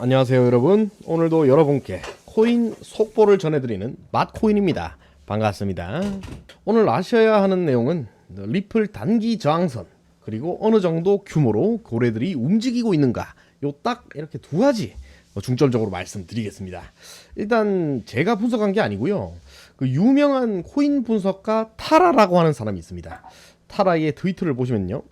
안녕하세요 여러분. 오늘도 여러분께 코인 속보를 전해드리는 맛코인입니다. 반갑습니다. 오늘 아셔야 하는 내용은 리플 단기 저항선 그리고 어느 정도 규모로 고래들이 움직이고 있는가. 요 딱 이렇게 두 가지 중점적으로 말씀드리겠습니다. 일단 제가 분석한 게 아니고요. 그 유명한 코인 분석가 타라라고 하는 사람이 있습니다. 타라의 트위터를 보시면요.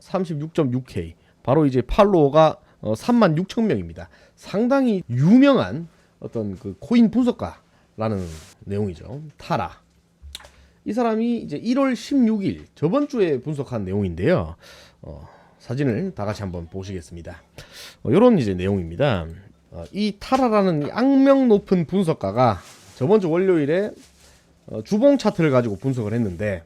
36.6K 바로 이제 팔로워가 어, 3만 6천 명입니다. 상당히 유명한 어떤 그 코인 분석가라는 내용이죠. 타라. 이 사람이 이제 1월 16일 저번 주에 분석한 내용인데요. 어, 사진을 다 같이 한번 보시겠습니다. 어, 이런 이제 내용입니다. 어, 이 타라라는 이 악명 높은 분석가가 저번 주 월요일에 어, 주봉 차트를 가지고 분석을 했는데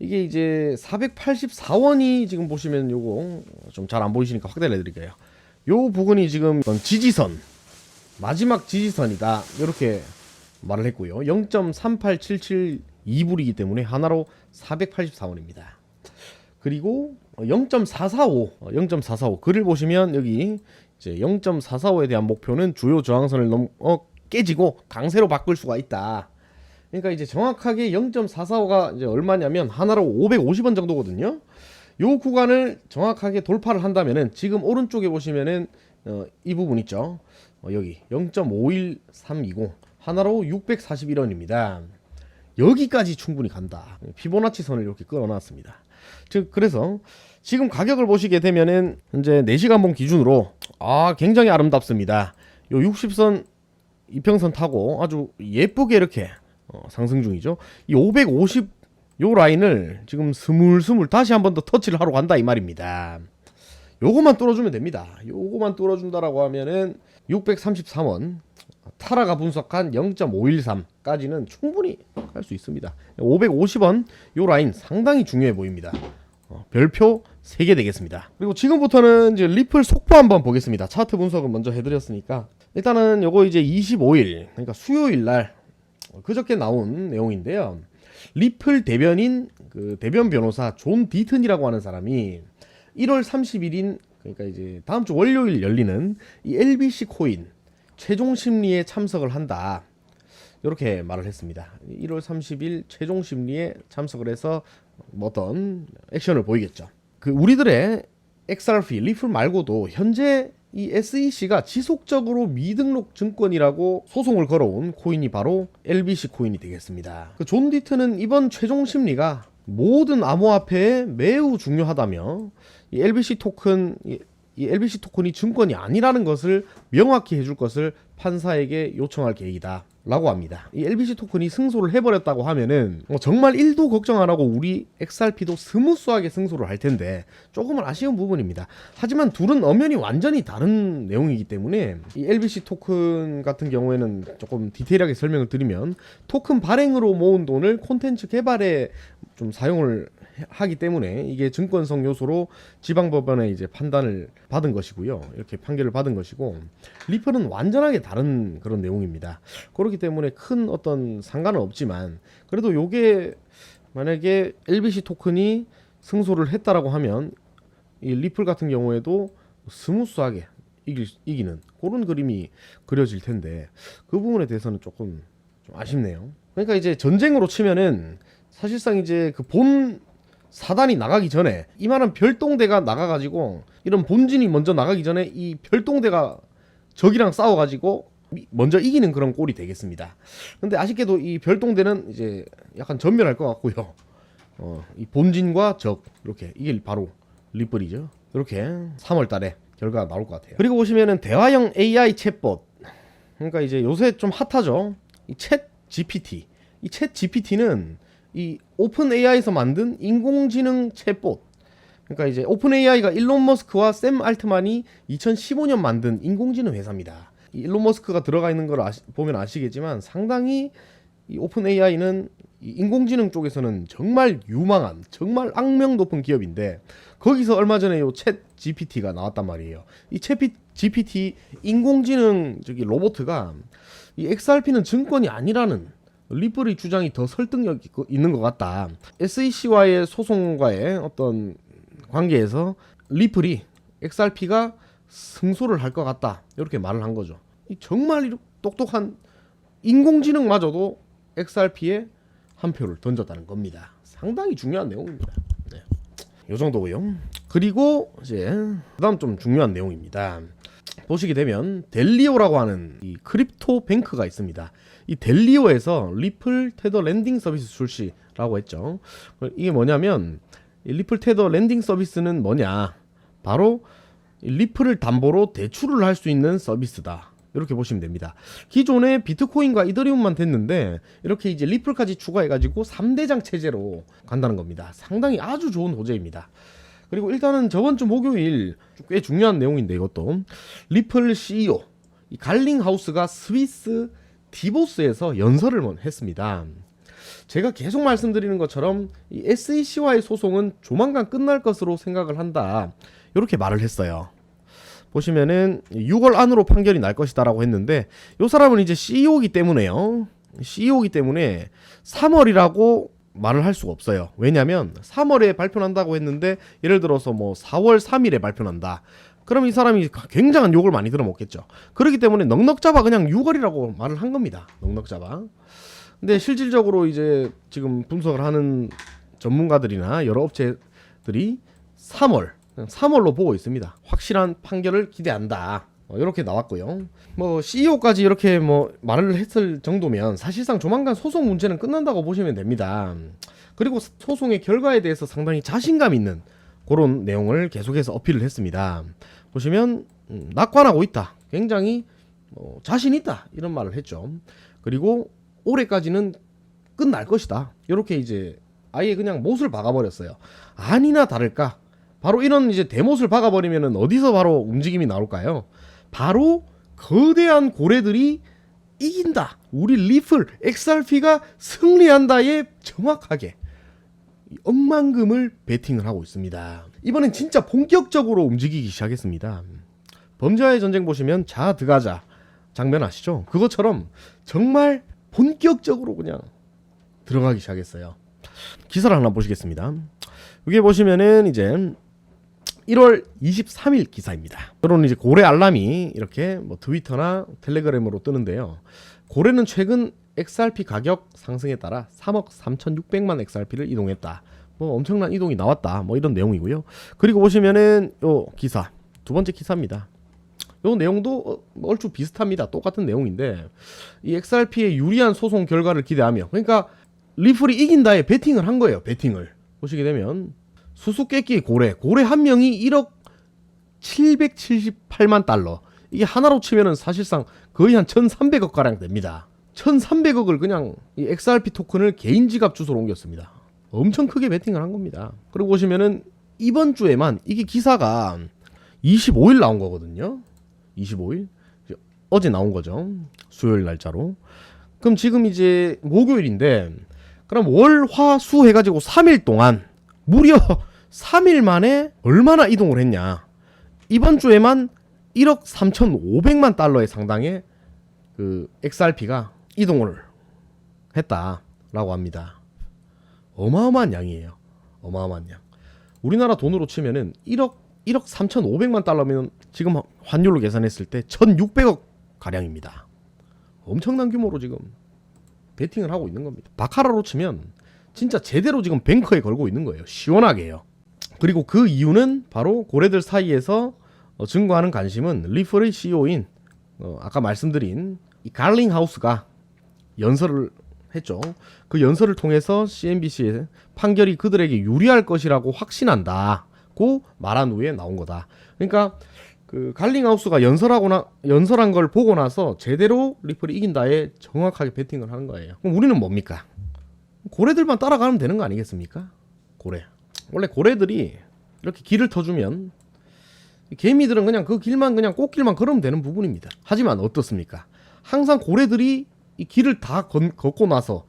이게 이제 484원이 지금 보시면 요거 좀 잘 안 보이시니까 확대를 해드릴게요. 요 부분이 지금 지지선 마지막 지지선이다 이렇게 말을 했고요. 0.38772불이기 때문에 하나로 484원입니다. 그리고 0.445, 0.445 글을 보시면 여기 이제 0.445에 대한 목표는 주요 저항선을 넘 어 깨지고 강세로 바꿀 수가 있다. 그러니까 이제 정확하게 0.445가 이제 얼마냐면 하나로 550원 정도거든요. 요 구간을 정확하게 돌파를 한다면은 지금 오른쪽에 보시면은 어, 이 부분 있죠. 어, 여기 0.51320 하나로 641원입니다. 여기까지 충분히 간다. 피보나치 선을 이렇게 끌어놨습니다. 즉 그래서 지금 가격을 보시게 되면은 현재 4시간봉 기준으로 아 굉장히 아름답습니다. 요 60선 이평선 타고 아주 예쁘게 이렇게 어, 상승 중이죠. 이 550 요 라인을 지금 스물스물 다시 한 번 더 터치를 하러 간다 이 말입니다. 요거만 뚫어주면 됩니다. 요거만 뚫어준다라고 하면은 633원 타라가 분석한 0.513까지는 충분히 갈 수 있습니다. 550원 요 라인 상당히 중요해 보입니다. 어, 별표 3개 되겠습니다. 그리고 지금부터는 이제 리플 속보 한번 보겠습니다. 차트 분석은 먼저 해드렸으니까 일단은 요거 이제 25일 그러니까 수요일 날 그저께 나온 내용인데요. 리플 대변인 그 대변 변호사 존 디튼이라고 하는 사람이 1월 30일인 그러니까 이제 다음 주 월요일 열리는 이 LBC 코인 최종 심리에 참석을 한다. 이렇게 말을 했습니다. 1월 30일 최종 심리에 참석을 해서 뭐 어떤 액션을 보이겠죠. 그 우리들의 XRP 리플 말고도 현재 이 SEC가 지속적으로 미등록 증권이라고 소송을 걸어온 코인이 바로 LBC 코인이 되겠습니다. 그 존 디트는 이번 최종 심리가 모든 암호화폐에 매우 중요하다며 이 LBC 토큰 이, 이 LBC 토큰이 증권이 아니라는 것을 명확히 해줄 것을 판사에게 요청할 계획이다. 라고 합니다. 이 LBC 토큰이 승소를 해버렸다고 하면은 뭐 정말 1도 걱정 안 하고 우리 XRP도 스무스하게 승소를 할 텐데 조금은 아쉬운 부분입니다. 하지만 둘은 엄연히 완전히 다른 내용이기 때문에 이 LBC 토큰 같은 경우에는 조금 디테일하게 설명을 드리면 토큰 발행으로 모은 돈을 콘텐츠 개발에 좀 사용을 하기 때문에 이게 증권성 요소로 지방법원의 이제 판단을 받은 것이고요. 이렇게 판결을 받은 것이고 리플은 완전하게 다른 그런 내용입니다. 그렇기 때문에 큰 어떤 상관은 없지만 그래도 요게 만약에 LBC 토큰이 승소를 했다라고 하면 이 리플 같은 경우에도 스무스하게 이길, 이기는 그런 그림이 그려질 텐데 그 부분에 대해서는 조금 좀 아쉽네요. 그러니까 이제 전쟁으로 치면은 사실상 이제 그 본 사단이 나가기 전에 이만한 별동대가 나가가지고 이런 본진이 먼저 나가기 전에 이 별동대가 적이랑 싸워가지고 먼저 이기는 그런 꼴이 되겠습니다. 근데 아쉽게도 이 별동대는 이제 약간 전멸할 것 같고요. 어, 이 본진과 적 이렇게 이게 바로 리플이죠. 이렇게 3월달에 결과가 나올 것 같아요. 그리고 보시면은 대화형 AI 챗봇 그러니까 이제 요새 좀 핫하죠. 이 챗 GPT 이 챗 GPT는 이 오픈 AI에서 만든 인공지능 챗봇. 그러니까 이제 오픈 AI가 일론 머스크와 샘 알트만이 2015년 만든 인공지능 회사입니다. 이 일론 머스크가 들어가 있는 걸 아시, 보면 아시겠지만 상당히 이 오픈 AI는 이 인공지능 쪽에서는 정말 유망한, 정말 악명 높은 기업인데 거기서 얼마 전에 요챗 GPT가 나왔단 말이에요. 이챗 GPT 인공지능 저기 로봇가 이 XRP는 증권이 아니라는 리플의 주장이 더 설득력 있는 것 같다. SEC와의 소송과의 어떤 관계에서 리플이 XRP가 승소를 할 것 같다 이렇게 말을 한 거죠. 이 정말 똑똑한 인공지능마저도 XRP에 한 표를 던졌다는 겁니다. 상당히 중요한 내용입니다. 네. 요 정도고요. 그리고 이제 그다음 좀 중요한 내용입니다. 보시게 되면 델리오라고 하는 이 크립토 뱅크가 있습니다. 이 델리오에서 리플 테더 랜딩 서비스 출시라고 했죠. 이게 뭐냐면 이 리플 테더 랜딩 서비스는 뭐냐? 바로 이 리플을 담보로 대출을 할 수 있는 서비스다. 이렇게 보시면 됩니다. 기존에 비트코인과 이더리움만 됐는데 이렇게 이제 리플까지 추가해 가지고 3대장 체제로 간다는 겁니다. 상당히 아주 좋은 호재입니다. 그리고 일단은 저번 주 목요일 꽤 중요한 내용인데 이것도 리플 CEO 이 갈링하우스가 스위스 디보스에서 연설을 먼- 했습니다. 제가 계속 말씀드리는 것처럼 이 SEC와의 소송은 조만간 끝날 것으로 생각을 한다. 이렇게 말을 했어요. 보시면은 6월 안으로 판결이 날 것이다라고 했는데 이 사람은 이제 CEO이기 때문에요. CEO이기 때문에 3월이라고 말을 할 수가 없어요. 왜냐면 3월에 발표한다고 했는데 예를 들어서 뭐 4월 3일에 발표한다. 그럼 이 사람이 굉장한 욕을 많이 들어먹겠죠. 그렇기 때문에 넉넉 잡아 그냥 6월이라고 말을 한 겁니다. 넉넉 잡아. 근데 실질적으로 이제 지금 분석을 하는 전문가들이나 여러 업체들이 3월, 3월로 보고 있습니다. 확실한 판결을 기대한다. 어, 이렇게 나왔고요. 뭐 CEO까지 이렇게 뭐 말을 했을 정도면 사실상 조만간 소송 문제는 끝난다고 보시면 됩니다. 그리고 소송의 결과에 대해서 상당히 자신감 있는 그런 내용을 계속해서 어필을 했습니다. 보시면 음, 낙관하고 있다. 굉장히 뭐 자신 있다 이런 말을 했죠. 그리고 올해까지는 끝날 것이다. 이렇게 이제 아예 그냥 못을 박아버렸어요. 아니나 다를까. 바로 이런 이제 대못을 박아버리면은 어디서 바로 움직임이 나올까요? 바로 거대한 고래들이 이긴다. 우리 리플 XRP가 승리한다에 정확하게 이 억만금을 베팅을 하고 있습니다. 이번엔 진짜 본격적으로 움직이기 시작했습니다. 범죄와의 전쟁 보시면 자 드가자 장면 아시죠? 그것처럼 정말 본격적으로 그냥 들어가기 시작했어요. 기사를 하나 보시겠습니다. 여기 보시면은 이제 1월 23일 기사입니다. 여러분 이제 고래 알람이 이렇게 뭐 트위터나 텔레그램으로 뜨는데요. 고래는 최근 XRP 가격 상승에 따라 3억 3,600만 XRP를 이동했다. 뭐 엄청난 이동이 나왔다. 뭐 이런 내용이고요. 그리고 보시면은 요 기사 두 번째 기사입니다. 요 내용도 어, 얼추 비슷합니다. 똑같은 내용인데 이 XRP의 유리한 소송 결과를 기대하며 그러니까 리플이 이긴다에 베팅을 한 거예요. 베팅을 보시게 되면 수수께끼 고래 고래 한 명이 1억 778만 달러 이게 하나로 치면은 사실상 거의 한 1,300억 가량 됩니다. 1,300억을 그냥 이 XRP 토큰을 개인 지갑 주소로 옮겼습니다. 엄청 크게 베팅을 한 겁니다. 그리고 보시면은 이번 주에만 이게 기사가 25일 나온 거거든요. 25일 어제 나온 거죠. 수요일 날짜로. 그럼 지금 이제 목요일인데 그럼 월, 화, 수 해가지고 3일 동안 무려 3일 만에 얼마나 이동을 했냐. 이번 주에만 1억 3,500만 달러의 상당의 그 XRP가 이동을 했다라고 합니다. 어마어마한 양이에요. 어마어마한 양. 우리나라 돈으로 치면은 1억 1억 3,500만 달러면 지금 환율로 계산했을 때 1,600억 가량입니다. 엄청난 규모로 지금 베팅을 하고 있는 겁니다. 바카라로 치면 진짜 제대로 지금 뱅커에 걸고 있는 거예요. 시원하게요. 그리고 그 이유는 바로 고래들 사이에서 어, 증거하는 관심은 리플의 CEO인 어, 아까 말씀드린 이 갈링 하우스가 연설을 했죠. 그 연설을 통해서 CNBC의 판결이 그들에게 유리할 것이라고 확신한다고 말한 후에 나온 거다. 그러니까 그 갈링 하우스가 연설하거나 연설한 걸 보고 나서 제대로 리플이 이긴다에 정확하게 베팅을 하는 거예요. 그럼 우리는 뭡니까? 고래들만 따라가면 되는 거 아니겠습니까? 고래. 원래 고래들이 이렇게 길을 터주면 이 개미들은 그냥 그 길만 그냥 꽃길만 걸으면 되는 부분입니다. 하지만 어떻습니까? 항상 고래들이 이 길을 다 건, 걷고 나서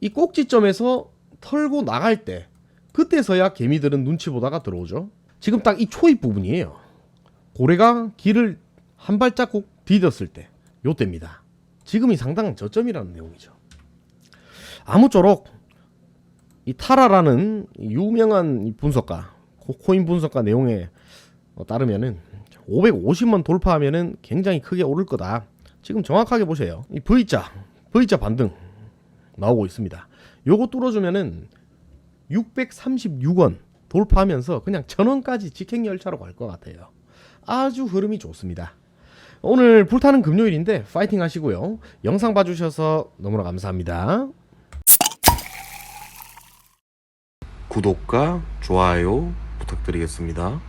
이 꼭지점에서 털고 나갈 때 그때서야 개미들은 눈치 보다가 들어오죠. 지금 딱 이 초입 부분이에요. 고래가 길을 한 발자국 디뎠을 때 요때입니다. 지금이 상당한 저점이라는 내용이죠. 아무쪼록 이 타라라는 이 유명한 이 분석가 코- 코인 분석가 내용에 어, 따르면은 550원 돌파하면은 굉장히 크게 오를 거다. 지금 정확하게 보세요. 이 V자, V자 반등 나오고 있습니다. 요거 뚫어주면은 636원 돌파하면서 그냥 천원까지 직행 열차로 갈 것 같아요. 아주 흐름이 좋습니다. 오늘 불타는 금요일인데 파이팅 하시고요. 영상 봐주셔서 너무나 감사합니다. 구독과 좋아요 부탁드리겠습니다.